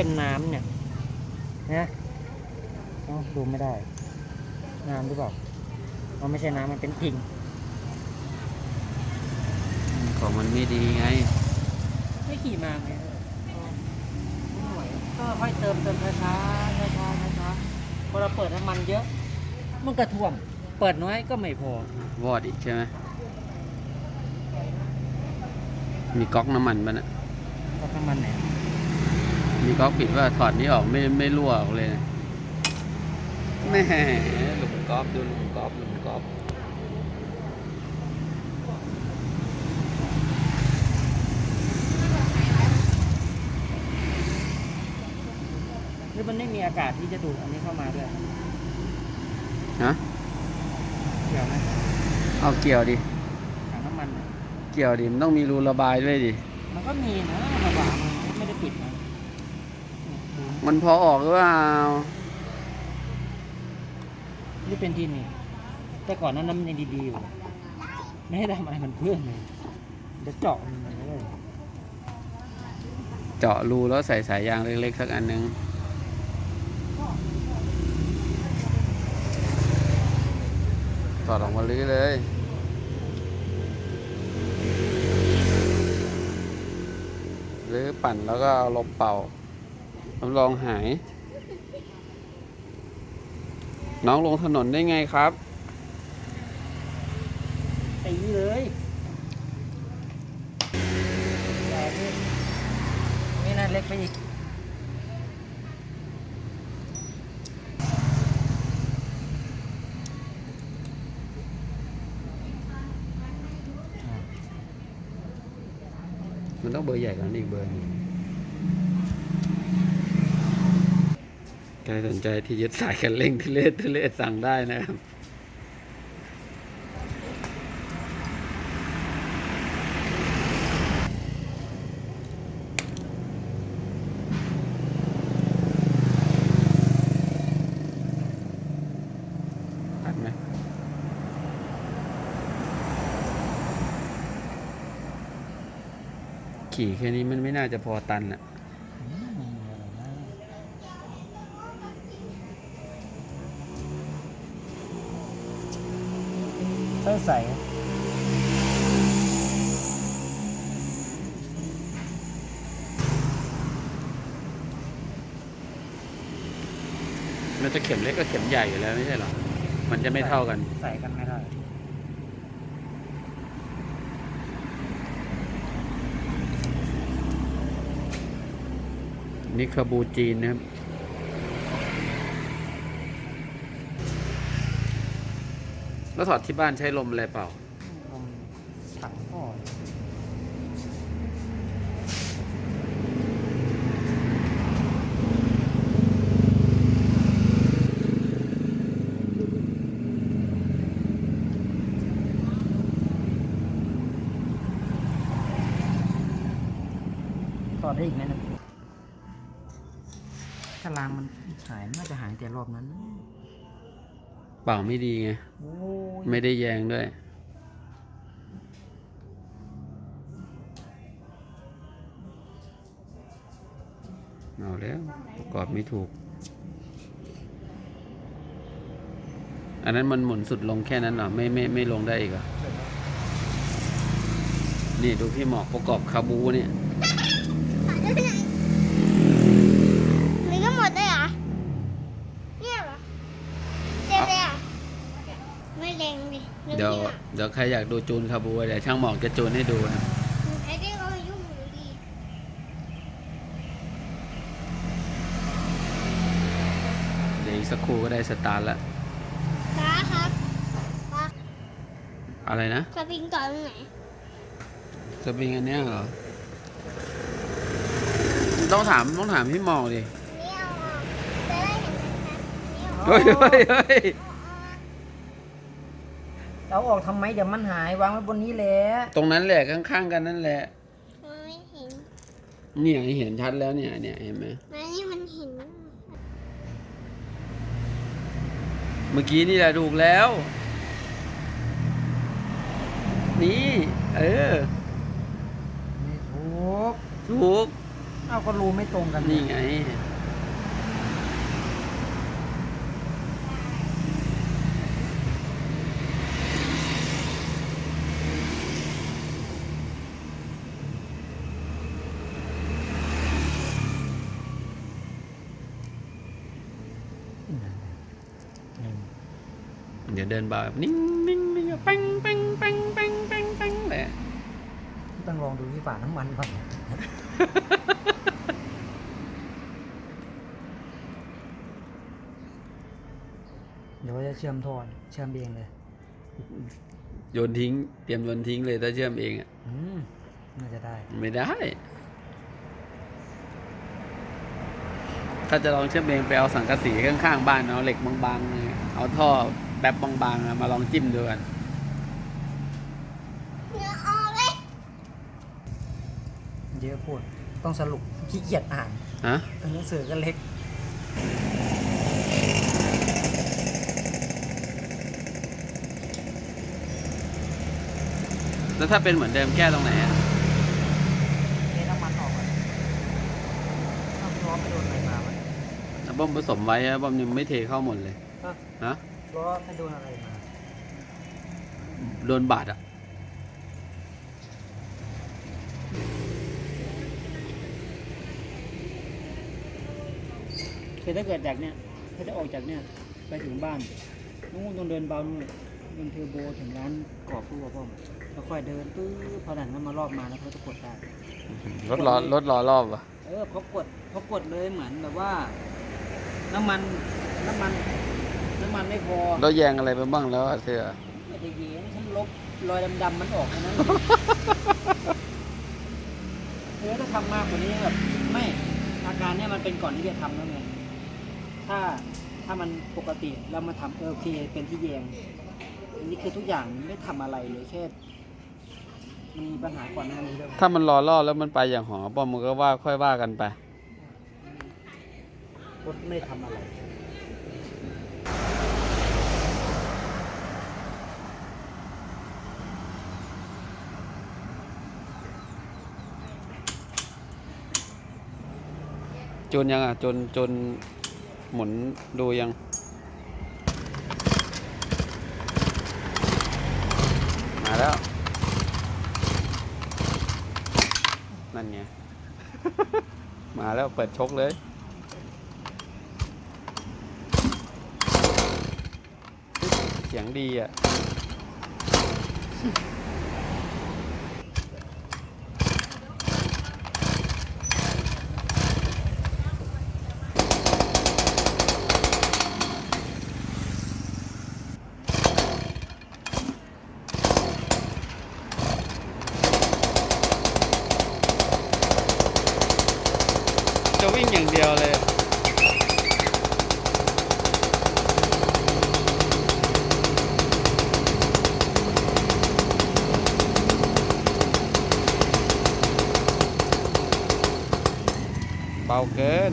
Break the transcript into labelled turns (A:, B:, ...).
A: เป็นน้ำเนี่ยนะเอ้าดูไม่ได้ น้ำหรือเปล่ามันไม่ใช่น้ำมันเป็นกิ่ง
B: ของมันไม่ดีไง
A: ไม่ขี่มาไงไม่ไหวก็ค่อยเติมเติมช้าช้าช้าช้าช้าๆพอเราเปิดน้ำมันเยอะ มันก็ท่วม เปิดน้อยก็ไม่พอ
B: วอดอีกใช่ไหมมีก๊อกน้ำมันปะนะ
A: ก็น้ำมันไหน
B: มีก๊อกปิดว่าถอดนี้ออกไม่ไม่รั่วออกเลยนะแม่หลุมก๊อกดูหลุมก๊อกหลุมก๊อก
A: หรือมันไม่มีอากาศที่จะดูดอันนี้เข้ามาด้วย
B: ฮะ
A: เกี่ยวไหม
B: เอาเกี่ยวดิ
A: ถังน้ำมันน่ะ
B: เกี่ยวดิมันต้องมีรูระบายด้วยดิ
A: มันก็มีนะระบามันไม่ได้ปิดนะเนี่ยดู
B: มันพอออกหรือเปล่า
A: นี่เป็นที่นี่ แต่ก่อนนั้นน้ำมันยังดีๆอยู่ ไม่ให้ทำอะไรมันเพื่อนเลยเดี๋ยวเจาะมันเลย
B: เจาะรูแล้วใส่สายยางเล็กๆสักอันหนึงถอดออกมาลื้อเลยหรือปั่นแล้วก็เอาลมเป่า รับรองหาย น้องลงถนนได้ไงครับ
A: ตีเลยอย่าพี่นี่น่าเล็กไปอีก
B: มันต้องเบอร์ใหญ่กว่านั้นอีกเบอร์หนึงใครสนใจที่ยึดสายคันเร่งทุเลศทุเลศสั่งได้นะครับอัดไหมขี่แค่นี้มันไม่น่าจะพอตันอะ
A: อืมอะไรนะ ใส่ใส่
B: มันจะเข็มเล็กก็เข็มใหญ่อยู่แล้วไม่ใช่หรอ มันจะไม่เท่ากัน
A: ใส่กันไม่ได้
B: นี่คาบูจีนนะครับ แล้วถอดที่บ้านใช้ลมอะไรเปล่า
A: ลมถังพ่อต่อได้อีกไหมนะถ้าลางมันหายน่าจะหายแต่รอบนั้นนะ
B: เปล่าไม่ดีไง
A: โอ้ย
B: ไม่ได้แยงด้วย เอาแล้ว ประกอบไม่ถูก อันนั้นมันหมุนสุดลงแค่นั้นเหรอ ไม่ไม่ไม่ลงได้อีกเหรอ นี่ดูพี่หมอกประกอบคาบูเนี่ย
C: นี่ก็หมดเลยเหรอ เนี่ยเหรอเจ๊เลยอะ ไม่แรงดิ
B: เดี๋ยวเดี๋ยว ใครอยากดูจูนคาบูเดี๋ยวช่างหมอกจะจูนให้ดูนะ
C: ไอ้เจ๊ก็มายุ่งอยู่ดี
B: เดี๋ยวอีกสักครู่ก็ได้สตาร์ทแล้ว
C: ป้าครับป้า
B: อะไรนะ
C: สปริงต่อตรงไหน
B: สปริงอันเนี้ยเหรอ ต้องถามต้องถามพี่หมอกดิ
C: นี่เอาออกจะได้เห็นชัดๆนี่เอาอ
B: เฮ้ยเฮ้ยเฮ้ย
A: เอาออกทำไมเดี๋ยวมันหายวางไว้บนนี้แหละ
B: ตรงนั้นแหละข้างๆกันนั่นแหละ
C: มันไม่เห็น
B: เนี่ยเห็นชัดแล้วเนี่ยเนี่ยเห็นไหม
C: มันนี่มันเห็น
B: เมื่อกี้นี่แหละถูกแล้ว นี่เออ
A: ไม่ถูก
B: ถูก
A: มเอาก็รูไม่ตรงกัน
B: นี่ไง เดี๋ยวเดินบ่าแบบนิ่งนิ่งนิ่งอะปังปังปังปังปังปังเลย
A: ต้องลองดูที่ฝาน้ำมันก่อนเดี๋ยวว่าจะเชื่อมท่อเชื่อมเองเลย
B: โยนทิ้ง เตรียมโยนทิ้งเลยถ้าเชื่อมเองอะ
A: อืมน่าจะได้
B: ไม่ได้ ถ้าจะลองเชื่อมเองไปเอาสังกะสีข้างๆบ้านเอาเหล็กบางๆเนี่ยเอาท่อ แบบบางๆอะมาลองจิ้มดูกัน
C: เนื้อออกเลย
A: เยอะพูด ต้องสรุปขี้เกียจอ่าน
B: ฮะ
A: หนังสือก็เล็ก
B: แล้วถ้าเป็นเหมือนเดิมแก้ตรงไหนอะ
A: เทน้ำมันออกก่อนต้องล้อไปโดนอะไรมาวะ
B: แล้วบ้อมผสมไว้อะบ้อมยังไม่เทเข้าหมดเลย
A: ก็
B: ฮะ
A: ล้อไปโดนอะไรมา
B: โดนบาดอะ
A: คือถ้าเกิดจากเนี้ยถ้าจะออกจากเนี้ยไปถึงบ้านนู้นต้องเดินเบานู่นเดินเทอร์โบถึงร้านกรอบผู้พ่อมแล้วค่อยเดินปื้อพอหลังนั้นมารอบมาแล้วเขาจะกดได้
B: รถล้อรถล้อรอบอะ
A: เออพอกดพอกดเลยเหมือนแบบว่า น้ำมันน้ำมัน น้ำมันไม่พอ
B: แล้วแยงอะไรไปบ้างแล้วอะเสื้อ
A: ไม่ได้เย็นฉันลบรอยดำๆมันออกแค่นั้นเออถ้าทำมากกว่านี้แบบไม่อาการเนี้ยมันเป็นก่อนที่จะทำแล้วไงถ้าถ้ามันปกติเรามาทำเออโอเคเป็นที่แยงอันนี้คือทุกอย่างไม่ทำอะไรเลยแค่มันมีปัญหาก่อนหน้านี้ด้วย
B: ถ้ามันรอรอบแล้วมันไปอย่างหอป้อมมันก็ว่าค่อยว่ากันไป
A: รถไม่ทำอะไร
B: จนยังอะ จนจนหมุนดูยังมาแล้ว นั่นไง มาแล้วเปิดชกเลย เสียงดีอะ จะวิ่งอย่างเดียวเลย เบาเกิน